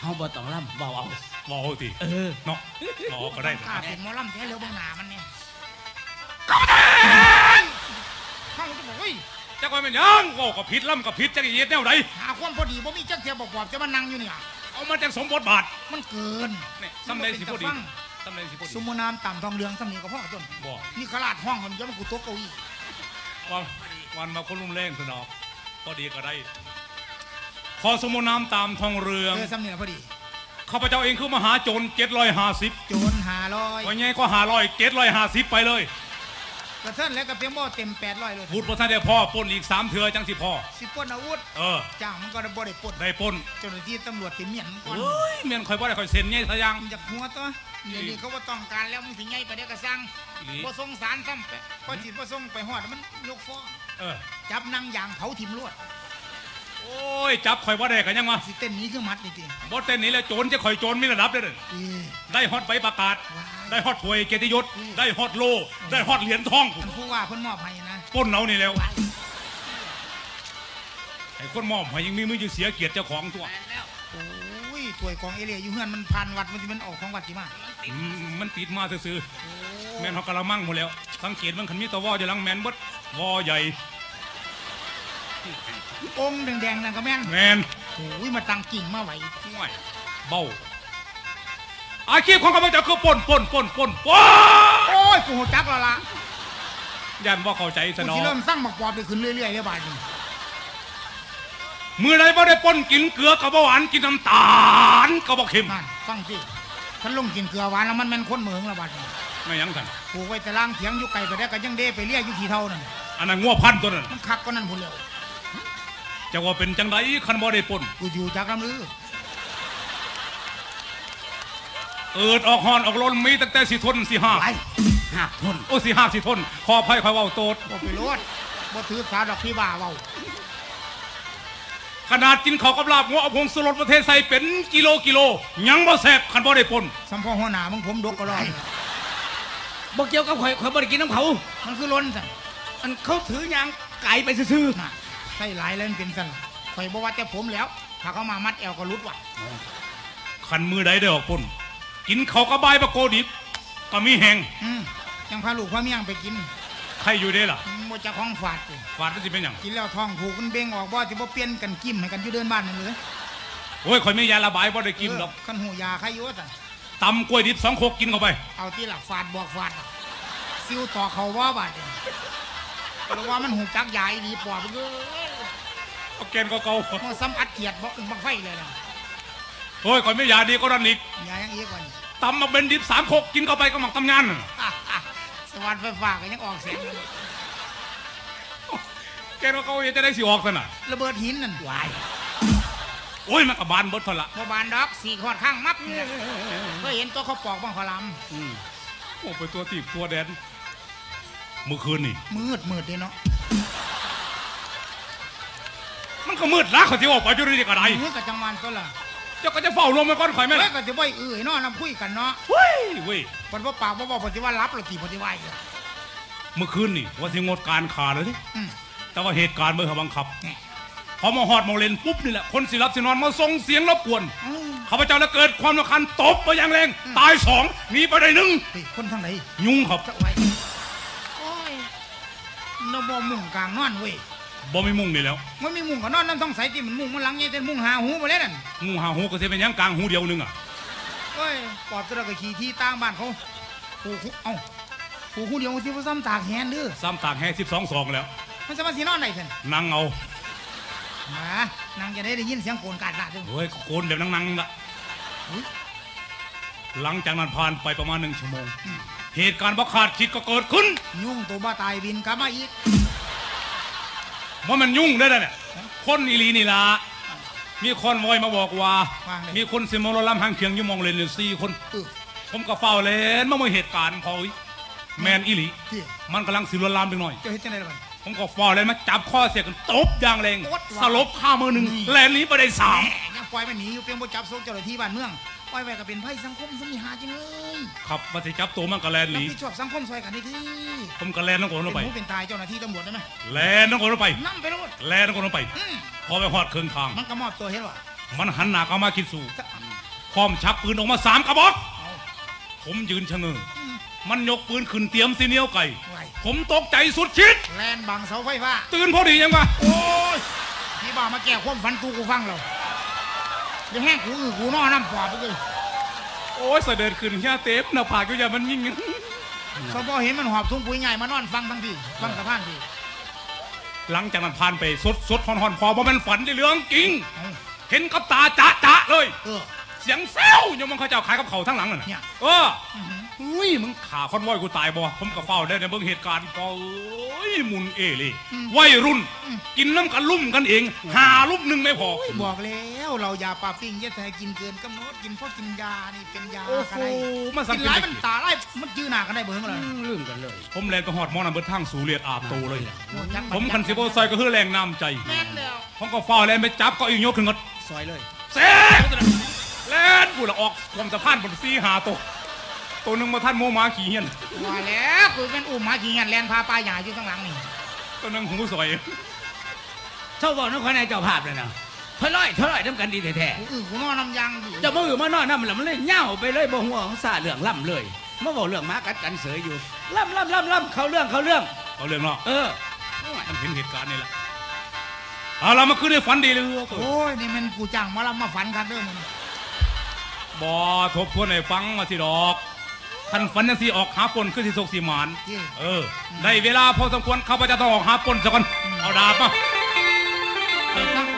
เฮาบ่ต้องล่ำเบาเอาบเอาทีเออเนาะบอก็ได้กล้าเป็นหมอลำแท้เร็วเบางหนามันเนี่ยข้างจะบอกเฮ้ยจักว่าเป็นหยังเว่ากับผิดล่ำกับผิดจักอีเฮ็ดแนวใดหาความพอดีบ่มีจักเทียบบอกบอกจะมานั่งอยู่เนี่ยเอามาจากสมบทบาทมันเกินนี่ซ้ำใดสิพอดีฟังซ้ำใดสิพอดีสมุนามต่ำทองเหลืองสำนีกับพ่อต้นบ่นี่ขลาดห้องมันจะมากูโต๊ะเก้าอี้วันวันมาคนลุ่มแรงสนอกพอดีก็ได้ ขอสมุนน้ำตามทองเรืองเออสำนีละพอดี ข้าพเจ้าเองคือมหาโจรเจ็ดร้อยห้าสิบโจรหาลอยวันนี้ก็หาร้อยเจ็ดร้อยห้าสิบไปเลย กระเทินแล้วก็เพียงบ่เต็มแปดร้อยเลยพูดพอท่านได้พ่อปล้นอีกสามเถื่อจังสิพ่อสิปล้นอาวุธเออจ้างมันก็ได้บ่ได้ปล้นได้ปล้นเจ้าหน้าที่ตำรวจติเมียนก่อนเฮ้ยเมียนคอยบ่ได้คอยเซ็นไงซะยังมันจากหัวตัวเดี๋ยวนี้เขาว่าต้องการแล้วมึงสิไงไปได้ก็สั่งอีหลีบ่ส่งสารซ้ำไปพอสิบ่ส่งไปฮอดมันยกฟ้องเออจับนั่งยางเผาถิ่มลวดโอ้ยจับคอยบ่ได้กันยังวะสิเต้นหนี้คือมัดนี่ติบ่เต้นหนี้แล้วโจรจะคอยโจรมีระดับเด้อเด้อเอ้ย ได้ฮอตใบประกาศ ว้ายได้ฮอตถ้วยเกียรติยศ อืม ได้ฮอตโล ได้ฮอตเหรียญทองท่านผู้ว่าเพิ่นมอบให้นะปล้นเอานี่แล้วว้ายไอ้คนมอบให้ยังมีมือจะเสียเกียรติเจ้าของตัวแม่นแล้วโอ้ยถ้วยกองเอเลียอยู่เฮือนมันผ่านวัดมันสิมันออกของวัดสิมาอืมมันติดมาซื่อโอ้ๆแม่นเขากระมังหมดแล้ว สังเกตมันขันมีแตะวอจะลังแมนเบดวอใหญ่ องค์แดงๆนั่นก็แม่นแมนโอ้ยมาตั้งกิ่งมาไว้ห่วยเบาอาชีพของข้าพเจ้าคือปล้นปล้นปล้นปล้นปล้นโอ้ยกูหูจักแล้วล่ะยันว่าเข้าใจสกูนอสิเริ่มสร้างบักปอบไปขึ้นเรื่อยๆเลยบาดนี้มือใดบ่ได้ปล้นกินเกลือกับหวานกินน้ำตาลกับบ่เค็มนั่นฟังสิฉันลงกินเกลือหวานแล้วมันแม่นคนเหมืองและบาดนี้ไม่หยังกันปลูกไว้แต่ล่างเถียงอยู่ไกลไปได้ก็ยังเด้ไปเลี้ยอยู่ที่เท่านั่นอันนั้นงัวพันธุ์ตัวนั้นมันคักก็นั่นพุ่นแล้ว จะว่าเป็นจังไดคันบ่ได้ปล้นกูอยู่จากลำลือเอิดออกหอนออกลนมีตั้งแต่สิทนสิห้าไปหักทนโอ้สิห้าสิทนขออภัยคอยเว้าโตดบ่ไปโลดบ่ถือสาดอกพี่บ้าเว้าขนาดกินข้าวกับลาบงัวเอาผงสลดประเทศใส่เป็นกิโลกิโล ยังบ่แซ่บคันบ่ได้ปล้นสัมพ่อหัวหน้ามึงผมดกก็รอดบ่เกี่ยวกับข่อยข่อยบ่ได้กินน้ำเขา มันคือล้นสั่นอันเขาถือยางไก่ไปซื่อน่ะใส่หลายแล้วมันเป็นสั่นข่อยบ่ว่าแต่ผมแล้ว ถ้าเขามามัดแอวก็รุดว่ะคันมือใดได้ออกปล้นกินข้าวกับใบายบะโกดิบก็มีแหงอืมยังพาลูกพาเมียงไปกินใครอยู่ได้ล่ะบ่จะของฝาดกูฟาดมันสิเป็นหยังกินแล้วท้องผูกมันเบ่งออกบ่สิบ่เปลี่ยนกันกิ้มให้กันอยู่เดินบ้านนั่นเลยโอ้ยข่อยมียาระบายบ่ได้กินดอกเคันหูยาใครอยู่ว่าสั่นตำกล้วยดิบสองโคกกินเข้าไป เอาที่หลักฝาดบอกฝาดซิวต่อเขาว่าบาดนี่เพราะว่ามันหูจักยาอีดีปอบไปเลย เอาแกนก็เก่ามันซ้ำอัดเขียดบ่อึ้งบังไฟเลยนะโอ้ยข่อยไม่ยาดีก็ดันอีกยายังอีกกว่านี้ตำมาเป็นดิบสามโคกกินเข้าไปก็หมักตำงานนั่นสวัสดิ์ไฟฟ้าก็ยังออกเสียงอยู่แกนก็เก่าเฮ็ดจะได้สิออกซะน่ะระเบิดหินนั่นๆวายโอ้ยมันก็บานเบิดเท่าละพอบานดอกสี่ขอดข้างมับเนี่ยเคยเห็นตัวเขาปอกบ้างขอลอืมโอ้ไปตัวตีบตัวแดนเมื่อคืนนี่ำมืดมืดเลยเนาะ ก็มืดละเขาสิออกไปอยู่นี่ก็ได้มืดกับจังหวันตัวละเจ้าก็จะเฝ้าลมไปก่อนข่อยแม่เฮ้ล่ะยก็จะบ่อยเอื่อยเนาะนำคุยกันเนาะเฮ้ยเว้ยเพิ่นว่าปากว่าบอกปฏิว่ารับหรือตีปฏิว่าอีกอะเมื่อคืนนี่ว่าสิงดการขาเลยดิอืมแต่ว่าเหตุการณ์เมื่อเขาบังคับแหน่พอมาหอดมองเลนปุ๊บนี่แหละคนสิรับสินอนมาส่งเสียงรบกวนอืมข้าพเจ้าแล้วเกิดความรำคาญตบไปอย่างแรง ตายสองหนีไปได้หนึ่งเฮ้ยคนทางไหนยุงครับจะไว้โอ้ยนบ่มุ่งกลางนอนเว้ย บ่มีมุงนี่แล้วมันมีมุงก็นอนน้ำท้องใสที่มันมุงมันหลังใหญ่แต่มุงหาหูไปเลยนั่นงูหาหูก็สิเป็นหยังกลางหูเดียวหนึงอะโอ้ยปอบตัวเราก็ขี่ที่ต่างบ้านเขาผูกเอ้าผูกหูเดียวสิว่าซ้ำตากแหนเด้อซ้ำตากแห่สิบสองสองแล้วมันจะมาสีนอนไหนท่านนั่งเอาหมานางจะได้ได้ยินเสียงโกนกาดลาดเด้วย เฮ้ยโกนแบบนั่งๆละหลังจากนั้นผ่านไปประมาณหนึ่งชั่วโมง เหตุการณ์บ่คาดคิดก็เกิดขึ้น ยุ่งตัวบ้าตายบินกลับมาอีก ว่ามันยุ่งได้อเนี่ยคนอีหลีนี่ละมีคนวอยมาบอกว่า ว่างเลย มีคนสิมองรถลำหางเคียงอยู่มองเลนอยู่สี่คนเออผมก็เฝ้าเล่นมาเมื่อเหตุการณ์พออีแมนอีหลี ที่ มันกำลังสิลวนลามไปหน่อย เจะเฮ็ดจังไดล่ะบัด ผมก็เฝ้าเล่นมาจับข้อเสียกันตบอย่างแรงโอ๊ดว่ะ สลบข้ามือหนึ่งนี่แลนหนี้ไปได้สามแหมยังปล่อยมันหนีอยู่เพียงบ่จับส่งเจ้าหน้าที่บ้านเมือง ปล่อยไว้ก็เป็นภัยสังคมสมิหาจังเลยครับมาสิจับตัวมันก็แลนหรับนีผิดชอบสังคมซอยกันได้ที่ผมก็แลนน้องโกนลงไปเป็นผู้เป็นตายเจ้าหน้าที่ตำรวจได้ไหมแลนน้องโกนลงไปนั่ไปโลดแลนน้องโกนลงไปอืมพอไปหอดเครื่องทาง มันก็มอบตัวเห็นว่ามันหันหน้าเข้ามาคิดสู่พร้อมชักปืนออกมาสามกระบอกเอาผมยืนชะเง้ออืมมันยกปืนขึ้นเตรียมซีเนียวไก่ไว้ผมตกใจสุดชิดแลนบังเสาไฟฟ้าตื่นพอดียังวะโอ้ยพี่บ้ามาแก้ความฝันตูกูฟังเรา เดี๋ยวแห้งกูอือกูนอน้ำปอบไปเลยโอ้ยเสด็จขึ้นแค่เต็มหน้าผากก็อย่ามันยิ่งเขาพอเห็นมันหอบถุงปุ๋ยใหญ่มานอนฟังทั้งทีฟังสะพานทีหลังจากนั้นผ่านไปสดสดหอนหอนพอว่ามันฝันในเรื่องจริงเอาเห็นกับตาจะจะเลยเออเสียงแซวยังมันเขาเจ้าขายกับเขาวทั้งหลังน่ะเนี่ยเอออื้อหืออุ้ยมึงขาคอนวอยกูตายบ่ผมกับเฝ้าได้ในเบิ่งเหตุการณ์ก็เอ้ย มุนเอเลยวัยรุ่น กินน้ำกันลุ่มกันเอง หาลุ่มหนึ่งไม่พอโอ้ยบอกแล้วเรายาปลาปิ้งเยอะแต่กินเกินกำหนดกินเพราะกินยานี่เป็นยาโอ้โหอะไรมาสั่งกินกินหลายได้มันตาไล่มันจื้อหน้ากันได้เบิ่งเลยลืมกันเลย ผมแลนก็หอดหมอน้ำเบิดทางสู่เลียดอาบโตเลยโอ้ยจักผมคันสิบโอซอยก็คือแรงน้ำใจแม่นแล้วผมก็เฝ้าแลนไปจับก็อีกยกขึ้นก็ซอยเลยเซ่แลนกูละออกความสะพานบนซีหาตัว ตัวหนึงมาท่านโมมาขี่เฮียน ว่าแล้วกูเป็นอุ้มหมาขี่เงี้ยแลนพาปลาใหญ่อยู่ข้างหลังนี่ตัวหนึงหูสวยเจ้าบอกนักข่อยในเจ้าภาพเลยนะเท่าไรเท่าไรน้ำกันดีแท้กูอือกูนอนน้ำยางอยู่ๆเจ้ามือมานอนน้ำแล้วมันเลยเหง่าไปเลยบ่หัวของซาเรื่องล่ำเลยมาบอกเรื่องหมากัดกันเสยอยู่ล่ำล่ำล่ำล่ำเขาเรื่องเขาเรื่อง เอาเรื่องเนาะเออ มันเห็นเหตุการณ์นี่แหละเอาเรามาขึ้นในฝันดีเลยโอ้ยนี่มันกูจ้างหมาลำมาฝันกันเด้อมึงบอทบทวนให้ฟังมาสิดอก คันฝันยังสีออกหาปนขึ้นสิสกสีหมานที่เออ ได้เวลาพอสมควรข้าพเจ้าต้องออกหาปนสักคนเอาดาบมาเปิดตั้ง